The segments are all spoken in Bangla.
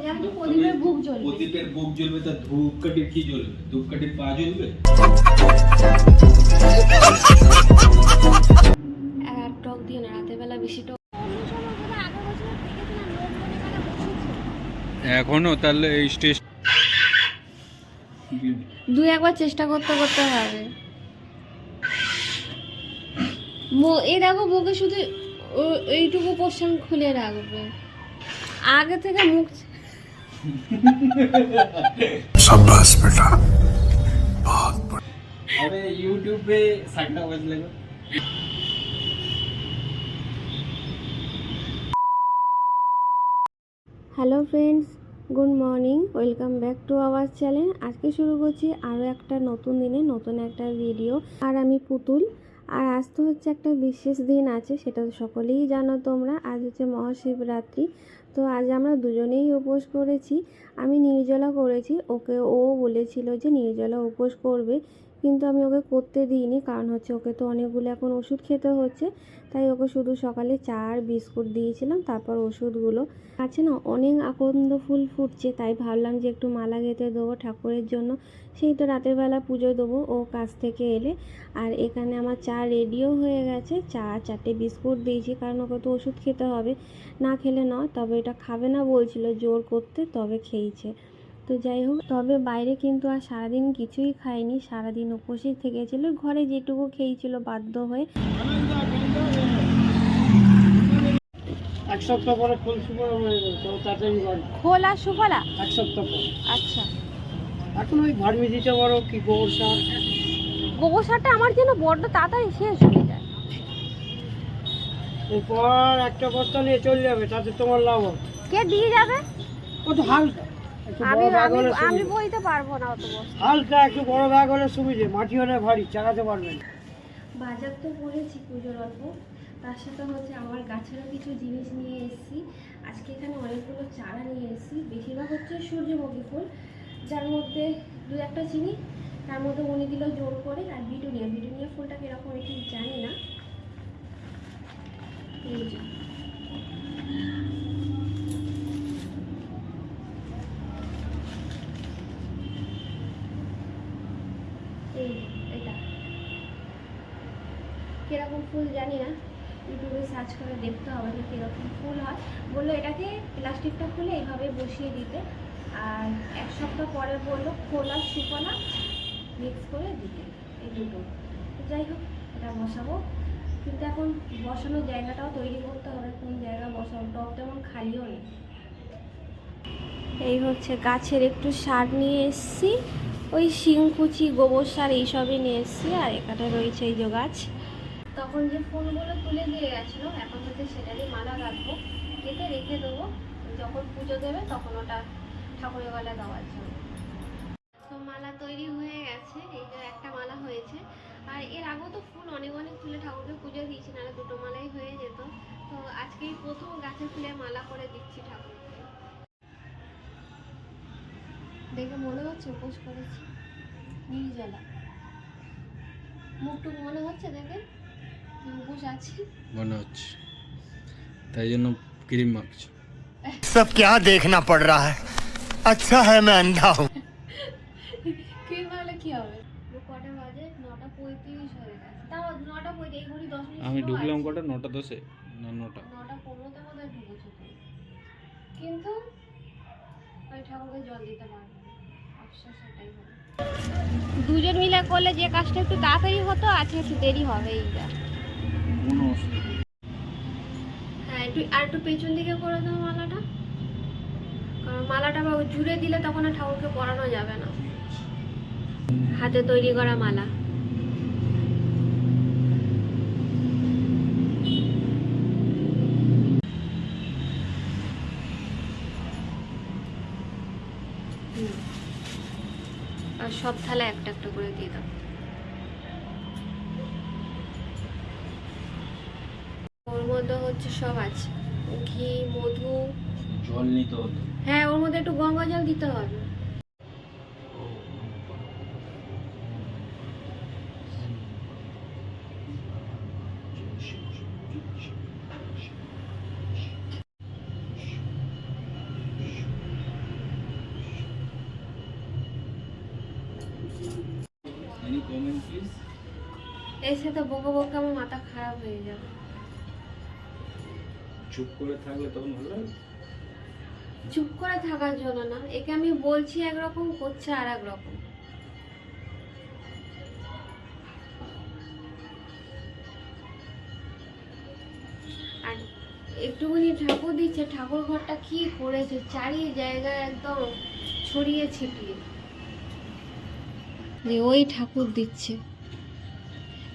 প্রদীপের বুক জ্বলবে। প্রদীপের বুক জ্বলবে তা ধূপকাঠির কি জ্বলবে? ধূপকাঠির পা জ্বলবে? আর টক দিও না রাতের বেলা বেশি টক। এখনও তাহলে এই স্টেজ দু একবার চেষ্টা করতে করতে হবে। মো- এই দেখো মুখে শুধু এইটুকু পোর্শন খুলে রাখবে। আগে থেকে মুখ शाबाश बेटा बहुत बढ़िया अरे यूट्यूब पे साइड बज लेगा hello friends good morning welcome back to our channel আজকে শুরু করছি আরও একটা নতুন দিনে নতুন একটা ভিডিও আর আমি পুতুল আর আজ তো হচ্ছে একটা বিশেষ দিন আছে সেটা তো সকলেই জানো তোমরা আজ হচ্ছে মহাশিবরাত্রি তো আজ আমরা দুজনেই উপোস করেছি। আমি নির্জলা করেছি। ওকে ও বলেছিল যে নির্জলা উপোস করবে, কিন্তু আমি ওকে করতে দিইনি কারণ হচ্ছে ওকে তো অনেকগুলো এখন ওষুধ খেতে হচ্ছে। তাই ওকে শুধু সকালে চা আর বিস্কুট দিয়েছিলাম, তারপর ওষুধগুলো। আছে না, অনেক আকন্দ ফুল ফুটছে, তাই ভাবলাম যে একটু মালা গেঁথে দেবো ঠাকুরের জন্য। সেই তো রাতের বেলা পুজো দেবো ও কাছ থেকে এলে। আর এখানে আমার চা রেডিও হয়ে গেছে, চা চারটে বিস্কুট দিয়েছি কারণ ওকে তো ওষুধ খেতে হবে। না খেলে নয়, তবে এটা খাবে না বলছিল জোর করতে তবে খেয়েছে। তো যাই হোক তবে বাইরে কিন্তু আর সারাদিন কিছুই খায়নি সারাদিন উপোসই থেকেছিল ঘরে যেটুকু খেয়েছিল বাধ্য হয়ে। এক সপ্তাহ পরে খোলা সুফলা এক সপ্তাহ পর। আচ্ছা। এখন ওই ভার্মি দিতে পারো কি গোবর সার? গোবর সারটা আমার যেন বড্ড তাড়াতাড়ি শেষ হয়ে যায়। এরপর একটা বস্তা নিয়ে চলে যাবে তাতে তোমার লাভ হবে। কে দিয়ে যাবে? ও তো হালকা। একটু আমি বড় ব্যাগ আমি হলে আমি সুবিধে। বইতে পারব না অত বস্তু। হালকা একটু বড় ব্যাগ হলে সুবিধে। মাটি হলে ভারী চালাতে পারবেন বাজার তো করেছি পুজোর অল্প। তার সাথে হচ্ছে আমার গাছেরও কিছু জিনিস নিয়ে এসেছি। আজকে এখানে অনেকগুলো চারা নিয়ে এসেছি। বেশিরভাগ হচ্ছে সূর্যমুখী ফুল। যার মধ্যে দু একটা চিনি তার মধ্যে উনি দিল জোর করে আর বিটুনিয়া বিটুনিয়া ফুলটা কীরকম একটু জানি না। এই এটা। কীরকম ফুল জানি না, ইউটিউবে সার্চ করে দেখতে হবে যে কীরকম ফুল হয়। বলল এটাকে প্লাস্টিকটা খুলে এইভাবে বসিয়ে দিতে, আর এক সপ্তাহ পরে বলল খোলা শুকনা মিক্স করে দিতে, এই দুটো। যাই হোক, এটা বসাবো। কিন্তু এখন বসানোর জায়গাটাও তৈরি করতে হবে, কোন জায়গা বসানো টব তেমন খালিও নেই। এই হচ্ছে গাছের একটু সার নিয়ে এসেছি, ওই শিংকুচি গোবর সার এইসবই নিয়ে এসেছি, আর এখানে রয়েছে এই যে গাছ। তখন যে ফুলগুলো তুলে দিয়ে গেছিল, এখন হচ্ছে সেটারই মালা রাখব, কেটে রেখে দেবো, যখন পুজো দেবে তখন ওটা ঠাকুরের গলায় দেওয়ার জন্য। মালা তৈরি হয়ে গেছে এই যে একটা মালা হয়েছে আর এর আগেও তো ফুল অনেক অনেক তুলে ঠাকুরকে পুজো দিয়েছি নাহলে দুটো মালাই হয়ে যেত তো আজকেই প্রথম গাছের ফুলে মালা করে দিচ্ছি ঠাকুরকে দেখে মনে হচ্ছে উপোস করেছি নির্জলা মুখটুক মনে হচ্ছে দেখে যে উপোস আছি মনে হচ্ছে তাই জন্য ক্রিম মাখছো सब क्या देखना पड़ रहा है अच्छा है मैं अंधा हूँ ক্রিম হলে কি হবে? কটা বাজে? নটা পঁয়ত্রিশ হয়ে গেছে। তাও নটা পঁয়ত্রিশ এই ঘড়ি দশ মিনিট আমি ঢুকলাম কটা? নটা দশে? না নটা। নটা পনেরোতে বোধ ঢুকেছো তুমি। কিন্তু আমি ঠাকুরকে জল দিতে পারব আফসোস সেটাই হবে দুজন মিলে করলে যে কাজটা একটু তাড়াতাড়ি হতো আজকে একটু দেরি হবে এইটা হ্যাঁ একটু আর একটু পেছন দিকে করে দাও মালাটা। কারণ মালাটা আবার জুড়ে দিলে তখন আর ঠাকুরকে পরানো যাবে না। হাতে তৈরি করা মালা। আর সব থালা একটা একটা করে দিয়ে দাও। ওর মধ্যে হচ্ছে সব আছে। ঘি মধু। জল নিতে হতো। হ্যাঁ ওর মধ্যে একটু গঙ্গা জল দিতে হবে। এনি কমেন্ট প্লিজ এর সাথে বকে বকে আমার মাথা খারাপ হয়ে যাবে। চুপ করে থাকলে তখন ভালো লাগে চুপ করে থাকার জন্য না একে আমি বলছি একরকম করছে আর এক রকম আর একটুখানি ঠাকুর দিচ্ছে ঠাকুর ঘরটা কি করেছে চারি জায়গায় একদম ছড়িয়ে ছিটিয়ে। যে ওই ঠাকুর দিচ্ছে।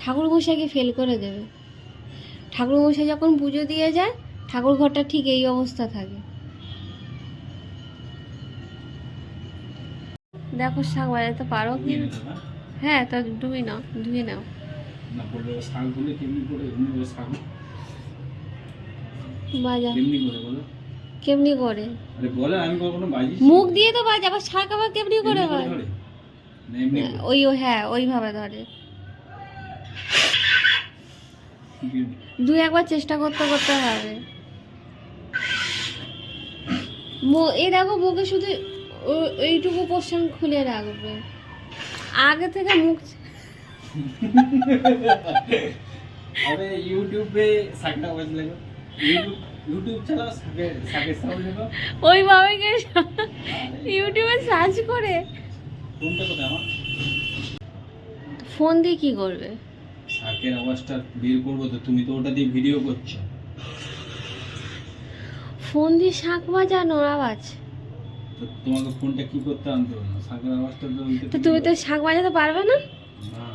ঠাকুর মশাইকে ফেল করে দেবে। ঠাকুর মশাই যখন পুজো দিয়ে যায় ঠাকুর ঘরটা ঠিক এই অবস্থা থাকে। দেখো শাক বাজাতে পারো? হ্যাঁ? তা ধুই নাও ধুয়ে নাও। বাজা। কেমনি করে মুখ দিয়ে তো বাজা আবার শাক আবার কেমনি করে হয়? ওই হ্যাঁ ওইভাবে ধরে? দুই একবার চেষ্টা করতে করতে হবে। মু- এই দেখো মুখে শুধু এইটুকু পোর্শন খুলে রাখবে। আগে থেকে মুখ আরে ইউটিউবে শাকটা ওয়েজ লাগো ইউটিউব ইউটিউব চালাও শাকে শাকের সাউন্ড ওইভাবে গিয়ে ইউটিউবে সার্চ করে। কোথায় আমার? ফোন দিয়ে কি করবে? শাকের আওয়াজটা বের করব তো তুমি তো ওটা দিয়ে ভিডিও করছ। ফোন দিয়ে শাক বাজানোর আওয়াজ। তো তোমাকে ফোনটা কি করতে আনতে হবে শাকের আওয়াজটা তো তুমি তো। শাক বাজাতে পারবে না? না।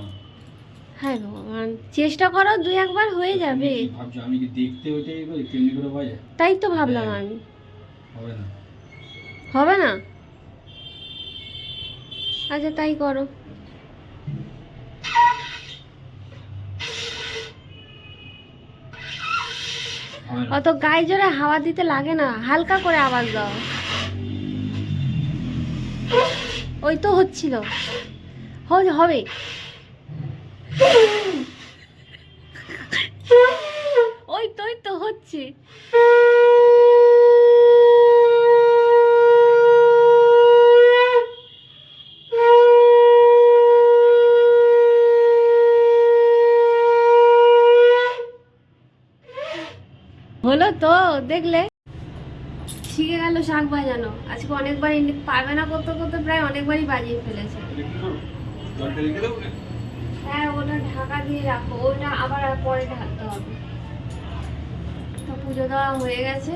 হ্যাঁ ভগবান চেষ্টা করো দুই একবার হয়ে যাবে। ভাবছ আমি কি দেখতে ওইটাই করি কেমনি করে বাজে তাই তো ভাবলাম হ্যাঁ। আমি। হবে না। হবে না? আচ্ছা তাই করো। অত গায়ে জোরে হাওয়া দিতে লাগে না। হালকা করে আওয়াজ দাও। ওই তো হচ্ছিল। হবে। ওই তো ওই তো হচ্ছে। তো দেখলে। শিখে গেল শাক বাজানো। আজকে অনেকবার পারবে না করতে করতে প্রায় অনেকবারই বাজিয়ে ফেলেছে? হ্যাঁ ওটা ঢাকা দিয়ে রাখো। ওটা আবার পরে ঢাকতে হবে। তো পুজো দেওয়া হয়ে গেছে।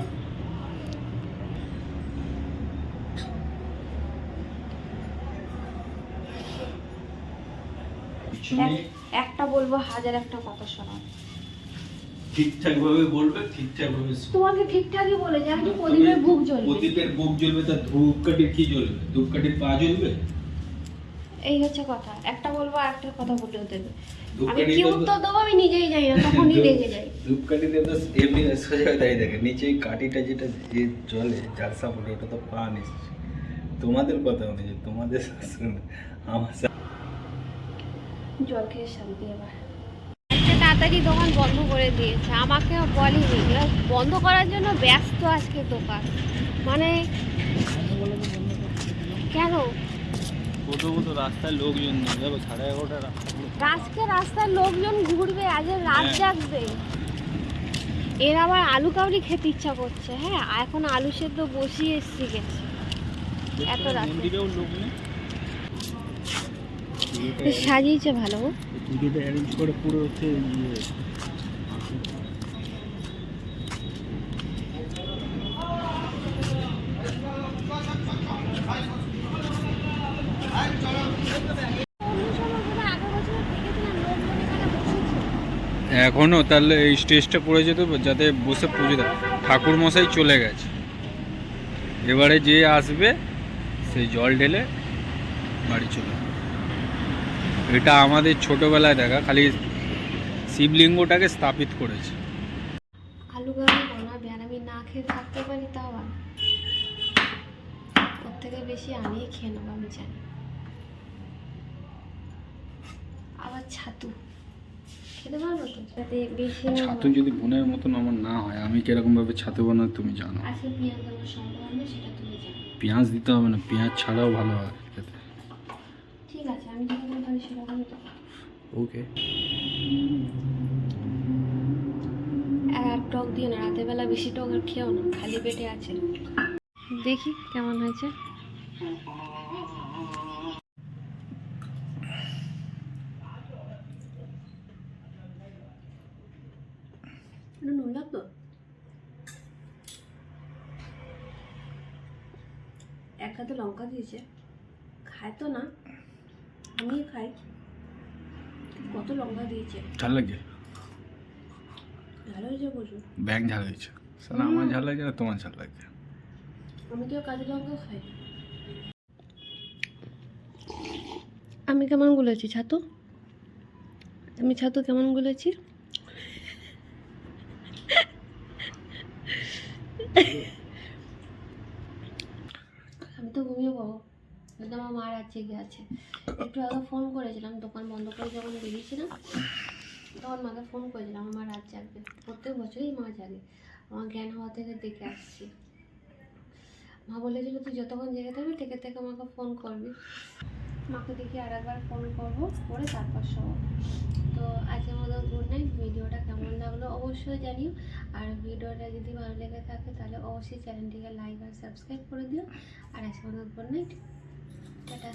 এক- একটা বলব হাজার একটা কথা শোনাও। ঠিকঠাক ভাবে বলবে ঠিকঠাক ভাবে তোমাকে ঠিকঠাকই বলে যে আমি প্রদীপের বুক জ্বলবে প্রদীপের বুক জ্বলবে তার ধূপকাঠির কি জ্বলবে? ধূপকাঠির পা জ্বলবে? এই হচ্ছে কথা। একটা বলব আর একটা কথা বলে দেবে। আমি কি উত্তর দেবো আমি নিজেই জানি না তখনই রেগে যাই। ধূপকাঠিতে তো এমনি সোজা দেখে নিচে কাঠিটা যেটা যে ঝালসা পড়ে ওটা তো পা নিচ্ছে তোমাদের কথা অনুযায়ী তোমাদের শাসন আমার জল খেয়ে শান্তি এবার। তাড়াতাড়ি দোকান বন্ধ করে দিয়েছে। আমাকে বলেনি। বন্ধ করার জন্য ব্যস্ত আজকে দোকান। মানে কেন? প্রথমত রাস্তায় লোকজন আজকে ঘুরবে আজ রাত হ্যাঁ। জাগবে। এর আবার আলু খেতে ইচ্ছা করছে হ্যাঁ? এখন আলু সেদ্ধ বসিয়ে এসছি গেছে। এত রাতে। সাজিয়েছে ভালো গো। অ্যারেঞ্জ করে পুরো হচ্ছে ইয়ে এখনও তাহলে এই স্টেজটা পড়ে যেত যাতে বসে পুজো দেয় ঠাকুর মশাই চলে গেছে এবারে যে আসবে সেই জল ঢেলে বাড়ি চলে। এটা আমাদের ছোটবেলায় দেখা খালি শিবলিঙ্গটাকে স্থাপিত করেছে। আলু কাবড়ি বানাবে আর আমি না খেয়ে থাকতে পারি তাও আর। ওর থেকে বেশি আমিই খেয়ে নেব আমি জানি। আবার ছাতু। খেতে পারব তো? যাতে বেশি ছাতু যদি বোনের মতন আমার না হয় আমি কীরকম ভাবে ছাতু বানাই তুমি জানো। আজকে পেঁয়াজ দেওয়ার সম্ভব সেটা তুমি জানো। পেঁয়াজ দিতে হবে না পেঁয়াজ ছাড়াও ভালো হয়। ওকে আর টক দিও না রাতের বেলা বেশি টক আর খেও না খালি পেটে আছে। দেখি কেমন হয়েছে। নুন লাগতো এক হাতে লঙ্কা দিয়েছে। খায় তো না। আমি খাই। কত লঙ্কা দিয়েছে? ঝাল লাগছে ভালো হয়েছে প্রচুর। ব্যাগ ঝাল হয়েছে। সালা আমার ঝাল লাগছে না তোমার ঝাল লাগছে। আমি তো কাঁচা লঙ্কা খাই আমি কেমন গুলেছি ছাতু? আমি ছাতু কেমন গুলেছি? আমি তো ঘুমিয়ে পাবো আমার মা রাজ্যে গিয়ে আছে। একটু আগে ফোন করেছিলাম, দোকান বন্ধ করে যখন বেরিয়েছিলাম, তখন মাকে ফোন করেছিলাম, আমার রাত জাগবে প্রত্যেক বছরই মা জাগে। আমার জ্ঞান হওয়া থেকে দেখে আসছি। মা বলেছিল, তুই যতক্ষণ জেগে থাকবি, থেকে থেকে আমাকে ফোন করবি। মাকে দেখি আর একবার ফোন করব, করে তারপর সব তো আজকের মতো গুড নাইট ভিডিওটা কেমন লাগল অবশ্যই জানিও। আর ভিডিওটা যদি ভালো লেগে থাকে, তাহলে অবশ্যই চ্যানেলটিকে লাইক আর সাবস্ক্রাইব করে দিও। আর আজকের মতো গুড নাইট টাটা।